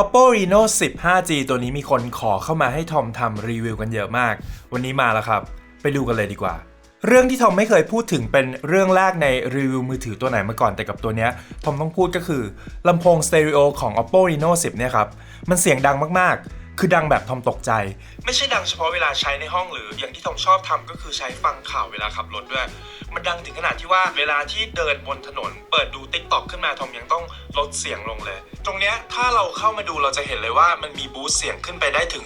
Oppo Reno 10 5G ตัวนี้มีคนขอเข้ามาให้ทอมทำรีวิวกันเยอะมาก วันนี้มาแล้วครับ ไปดูกันเลยดีกว่า เรื่องที่ทอมไม่เคยพูดถึงเป็นเรื่องแรกในรีวิวมือถือตัวไหนมาก่อนแต่กับตัวนี้ทอมต้องพูดก็คือลำโพงสเตอริโอของ Oppo Reno 10 เนี่ยครับ มันเสียงดังมากๆ คือดังแบบทอมตกใจ ไม่ใช่ดังเฉพาะเวลาใช้ในห้องหรืออย่างที่ทอมชอบทำก็คือใช้ฟังข่าวเวลาขับรถด้วย มันดังถึงขนาดที่ว่าเวลาที่เดินบนถนน เปิดดู t ิ k t o k ขึ้นมาทอมยังต้องลดเสียงลงเลย ตรงเนี้ยถ้าเราเข้ามาดูเราจะเห็นเลยว่ามันมีบูสต์เสียงขึ้นไปได้ถึง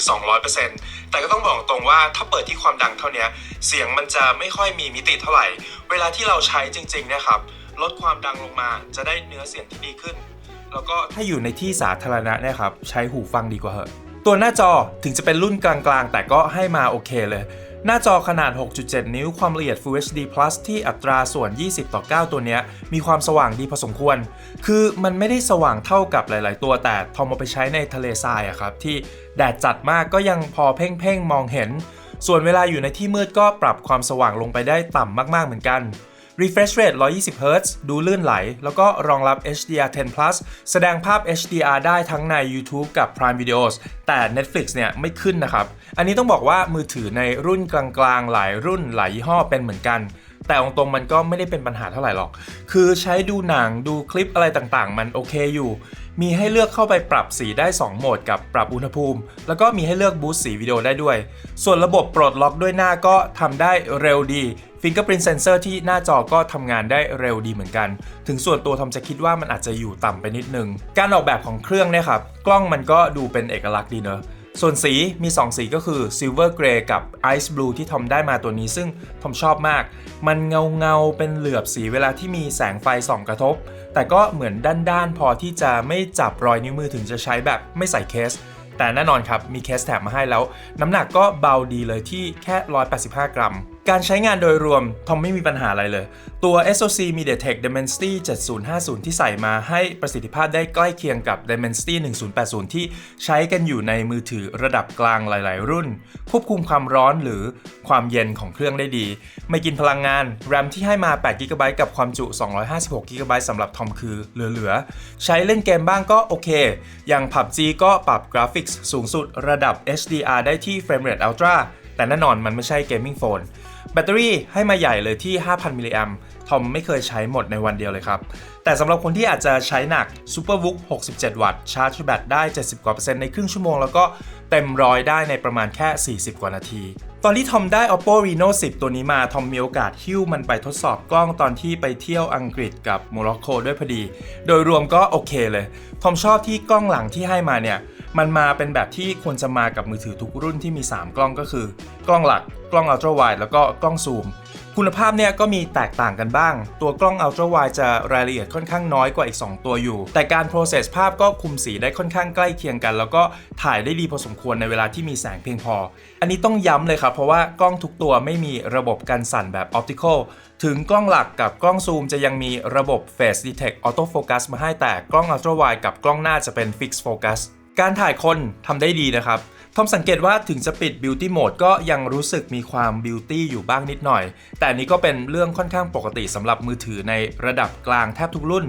200%แต่ก็ต้องบอกตรงว่าถ้าเปิดที่ความดังเท่าเนี้ยเสียงมันจะไม่ค่อยมีมิติเท่าไหร่ เวลาที่เราใช้จริงๆเนี่ยครับลดความดังลงมาจะได้เนื้อเสียงที่ดีขึ้น แล้วก็ถ้าอยู่ในที่สาธารณะเนี่ยครับใช้หูฟังดีกว่าเหอะ ตัวหน้าจอถึงจะเป็นรุ่นกลางๆ แต่ก็ให้มาโอเคเลย หน้าจอขนาด 6.7 นิ้วความละเอียด Full HD Plus ที่อัตราส่วน 20 ต่อ 9 ตัวนี้มีความสว่างดีพอสมควร คือมันไม่ได้สว่างเท่ากับหลาย ๆ ตัวแต่ทอมาไปใช้ในทะเลทรายอะครับ ที่แดดจัดมากก็ยังพอเพ่งๆ มองเห็น ส่วนเวลาอยู่ในที่มืดก็ปรับความสว่างลงไปได้ต่ำมากๆเหมือนกัน Refresh rate 120 Hz ดูลื่นไหล แล้วก็รองรับ HDR10 Plus แสดงภาพ HDR ได้ทั้งใน YouTube กับ Prime Videos แต่ Netflix เนี่ยไม่ขึ้นนะครับ อันนี้ต้องบอกว่ามือถือในรุ่นกลางๆ หลายรุ่นหลายยี่ห้อเป็นเหมือนกันแต่องตรงๆมันก็ไม่ได้เป็นปัญหาเท่าไหร่หรอก คือใช้ดูหนังดูคลิปอะไรต่างๆ มันโอเคอยู่ มีให้เลือกเข้าไปปรับสีได้ 2 โหมดกับปรับอุณหภูมิ แล้วก็มีให้เลือกบูสต์สีวิดีโอได้ด้วย ส่วนระบบปลดล็อกด้วยหน้าก็ทำได้เร็วดี Fingerprint Sensor ที่หน้าจอก็ทำงานได้เร็วดีเหมือนกัน ถึงส่วนตัวทอมจะคิดว่ามันอาจจะอยู่ต่ำไปนิดนึง การออกแบบของเครื่องเนี่ยครับ กล้องมันก็ดูเป็นเอกลักษณ์ดีเนอะส่วนสีมี 2 สีก็คือ Silver Grey กับ Ice Blue ที่ทอมได้มาตัวนี้ซึ่งทอมชอบมาก มันเงาเงาเป็นเหลือบสีเวลาที่มีแสงไฟส่องกระทบ แต่ก็เหมือนด้านๆ พอที่จะไม่จับรอยนิ้วมือถึงจะใช้แบบไม่ใส่เคส แต่แน่นอนครับ มีเคสแถมมาให้แล้ว น้ำหนักก็เบาดีเลยที่แค่ 185 กรัม การใช้งานโดยรวมทอมไม่มีปัญหาอะไรเลย ตัว SoC MediaTek Dimensity 7050 ที่ใส่มาให้ประสิทธิภาพได้ใกล้เคียงกับ Dimensity 1080 ที่ใช้กันอยู่ในมือถือระดับกลางหลาย ๆ รุ่น ควบคุมความร้อนหรือความเย็นของเครื่องได้ดี ไม่กินพลังงาน RAM ที่ให้มา 8 GB กับความจุ 256 GB สำหรับทอมคือเหลือ ๆ ใช้เล่นเกมบ้างก็โอเค อย่าง PUBG ก็ปรับกราฟิกสูงสุดระดับ HDR ได้ที่ Frame Rate Ultra แต่แน่นอนมันไม่ใช่เกมมิ่งโฟน แบตเตอรี่ให้มาใหญ่เลยที่ 5,000 มิลลิแอมทอมไม่เคยใช้หมดในวันเดียวเลยครับ แต่สำหรับคนที่อาจจะใช้หนัก SuperVOOC 67 วัตต์ชาร์จแบตได้ 70 กว่าเปอร์เซ็นต์ในครึ่งชั่วโมง แล้วก็เต็มร้อยได้ในประมาณแค่ 40 กว่านาที ตอนที่ทอมได้ Oppo Reno 10 ตัวนี้มา ทอมมีโอกาสหิ้วมันไปทดสอบกล้องตอนที่ไปเที่ยวอังกฤษกับโมร็อกโกด้วยพอดี โดยรวมก็โอเคเลย ทอมชอบที่กล้องหลังที่ให้มาเนี่ย มันมาเป็นแบบที่ควรจะมากับมือถือทุกรุ่นที่มี 3 กล้องก็คือ กล้องหลัก กล้อง Ultra Wide แล้วก็กล้องซูม คุณภาพเนี่ยก็มีแตกต่างกันบ้าง ตัวกล้อง Ultra Wide จะรายละเอียดค่อนข้างน้อยกว่าอีก 2 ตัวอยู่ แต่การ process ภาพก็คุมสีได้ค่อนข้างใกล้เคียงกัน แล้วก็ถ่ายได้ดีพอสมควรในเวลาที่มีแสงเพียงพอ อันนี้ต้องย้ำเลยครับเพราะว่ากล้องทุกตัวไม่มีระบบกันสั่นแบบ optical ถึงกล้องหลักกับกล้องซูมจะยังมีระบบ face detect auto focus มาให้แต่กล้อง Ultra Wide กับกล้องหน้าจะเป็น fixed focus การถ่ายคนทำได้ดีนะครับทอมสังเกตว่าถึงจะปิด Beauty Mode ก็ยังรู้สึกมีความ Beauty อยู่บ้างนิดหน่อย แต่นนี้ก็เป็นเรื่องค่อนข้างปกติสำหรับมือถือในระดับกลางแทบทุกรุ่น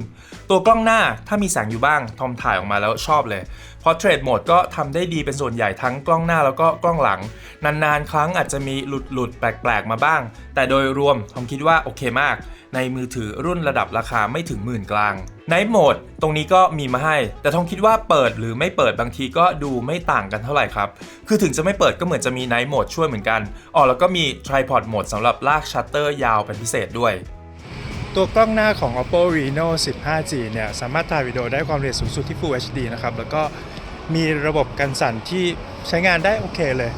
ตัวกล้องหน้าถ้ามีแสงอยู่บ้างทอมถ่ายออกมาแล้วชอบเลย Portrait Mode ก็ทำได้ดีเป็นส่วนใหญ่ทั้งกล้องหน้าแล้วก็กล้องหลัง นานๆ ครั้งอาจจะมีหลุดๆแปลกๆ มาบ้าง แต่โดยรวมทอมคิดว่าโอเคมาก ในมือถือรุ่นระดับราคาไม่ถึงหมื่นกลาง Night Mode ตรงนี้ก็มีมาให้ แต่ทองคิดว่าเปิดหรือไม่เปิดบางทีก็ดูไม่ต่างกันเท่าไหร่ครับ คือถึงจะไม่เปิดก็เหมือนจะมี Night Mode ช่วยเหมือนกันอ๋อแล้วก็มี Tripod Mode สำหรับลากชัตเตอร์ยาวเป็นพิเศษด้วยตัวกล้องหน้าของ Oppo Reno 15G เนี่ย สามารถถ่ายวิดีโอได้ความละเอียดสูงสุดที่ Full HD นะครับ แล้วก็ มีระบบกันสั่นที่ใช้งานได้โอเคเลย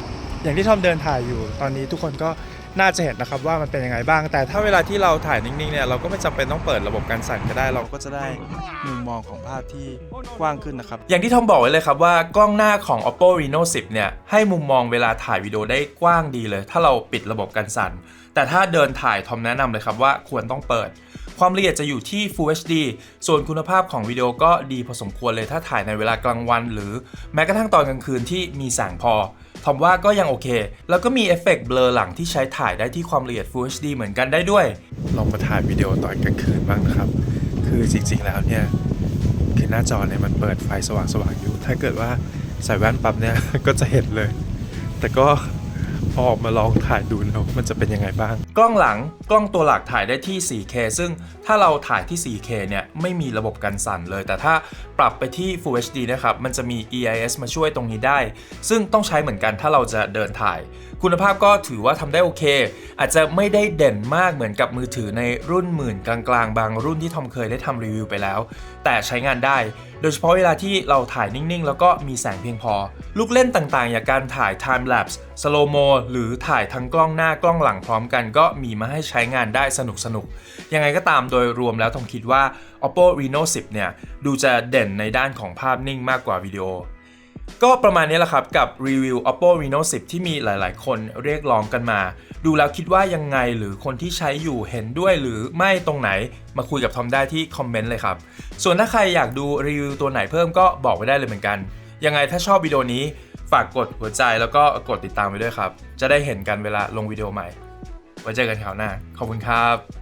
อย่างที่ทอมเดินถ่ายอยู่ตอนนี้ทุกคนก็น่าจะเห็นนะครับว่ามันเป็นยังไงบ้าง แต่ถ้าเวลาที่เราถ่ายนิ่งๆเนี่ยเราก็ไม่จำเป็นต้องเปิดระบบการสั่นก็ได้ เราก็จะได้มุมมองของภาพที่กว้างขึ้นนะครับ อย่างที่ทอมบอกไว้เลยครับว่ากล้องหน้าของ Oppo Reno 10 เนี่ยให้มุมมองเวลาถ่ายวิดีโอได้กว้างดีเลย ถ้าเราปิดระบบการสั่น แต่ถ้าเดินถ่ายทอมแนะนำเลยครับว่าควรต้องเปิด ความละเอียดจะอยู่ที่ Full HD ส่วนคุณภาพของวิดีโอก็ดีพอสมควรเลยถ้าถ่ายในเวลากลางวัน หรือแม้กระทั่งตอนกลางคืนที่มีแสงพอทอมว่าก็ยังโอเค แล้วก็มีเอฟเฟกต์เบลอหลังที่ใช้ถ่ายได้ที่ความละเอียด Full HD เหมือนกันได้ด้วย ลองมาถ่ายวิดีโอตอนกลางคืนบ้างนะครับ คือจริงๆแล้วเนี่ยคืหน้าจอเนี่ยมันเปิดไฟสว่างๆอยู่ ถ้าเกิดว่าใส่แว่นปั๊บเนี่ยก็จะเห็นเลย แต่ก็ พอออกมาลองถ่ายดูแล้วมันจะเป็นยังไงบ้าง กล้องหลังกล้องตัวหลักถ่ายได้ที่ 4K ซึ่งถ้าเราถ่ายที่ 4K เนี่ยไม่มีระบบกันสั่นเลย แต่ถ้าปรับไปที่ Full HD นะครับมันจะมี EIS มาช่วยตรงนี้ได้ ซึ่งต้องใช้เหมือนกันถ้าเราจะเดินถ่าย คุณภาพก็ถือว่าทำได้โอเค อาจจะไม่ได้เด่นมากเหมือนกับมือถือในรุ่นหมื่นกลางๆ บางรุ่นที่ทอมเคยได้ทำรีวิวไปแล้ว แต่ใช้งานได้ โดยเฉพาะเวลาที่เราถ่ายนิ่งๆ แล้วก็มีแสงเพียงพอ ลูกเล่นต่างๆ อย่างการถ่าย time lapse slow mo หรือถ่ายทั้งกล้องหน้ากล้องหลังพร้อมกัน ก็มีมาให้ใช้งานได้สนุกๆยังไงก็ตามโดยรวมแล้วทอมคิดว่า oppo reno 10 เนี่ย ดูจะเด่นในด้านของภาพนิ่งมากกว่าวิดีโอ ก็ประมาณนี้แหละครับกับรีวิว oppo reno 10 ที่มีหลาย ๆ คนเรียกร้องกันมา ดูแล้วคิดว่ายังไงหรือคนที่ใช้อยู่เห็นด้วยหรือไม่ตรงไหนมาคุยกับทอมได้ที่คอมเมนต์เลยครับส่วนถ้าใครอยากดูรีวิวตัวไหนเพิ่มก็บอกไว้ได้เลยเหมือนกันยังไงถ้าชอบวิดีโอนี้ ฝากกดหัวใจแล้วก็กดติดตามไปด้วยครับ จะได้เห็นกันเวลาลงวิดีโอใหม่ ไว้เจอกันคราวหน้า ขอบคุณครับ